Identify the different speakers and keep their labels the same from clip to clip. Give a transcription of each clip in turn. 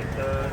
Speaker 1: तर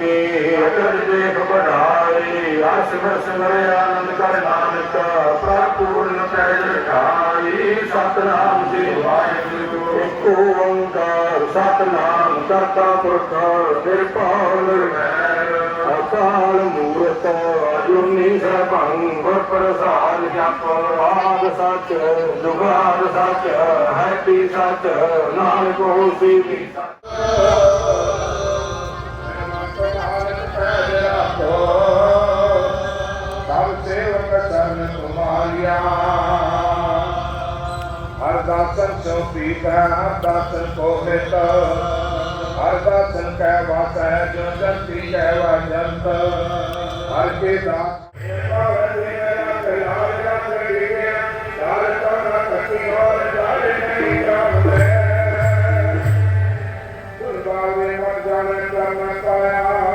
Speaker 1: ਕੀ ਅਟਲ ਦੇਖ ਬਢਾਈ ਅਸ ਸਿਮਰ ਆਨੰਦ ਕਰ ਨਾਨਕ ਪ੍ਰਪੂਰਨ ਪੈਜ ਰਖਾਈ ਸਤਨਾਮ ਸ੍ਰੀ ਵਾਹਿਗੁਰੂ। ਇੱਕ ਓੰਕਾਰ, ਸਤਨਾਮ ਕਰਤਾ ਪੁਰਖ ਨਿਰਭਉ ਨਿਰਵੈਰ ਅਕਾਲ ਮੂਰਤ, ਅਜੂਨੀ ਸਰਬੰ ਗੁਰ ਪ੍ਰਸਾਦ ਜਪ। ਆਦ ਸੱਚ ਜੁਗਾਦ ਸੱਚ ਹੈ ਵੀ ਸੱਚ, ਨਾਨਕ ਹੋਸੀ ਵੀ ਸੱਚ।
Speaker 2: ਕੀਆ ਹਰ ਦਾਸਨ ਸੋ ਪੀਤਾ ਹਰ ਦਾਸਨ ਕੋ ਹਿਤ। ਹਰ ਦਾਸਨ ਕੈ ਵਾਸੈ, ਜੋ ਜੰਤੀ ਕੈ ਵਾਜੰਤ ਹਰ ਕੇ ਦਾਸ ਕਰਨਾ ਕਾਇਆ।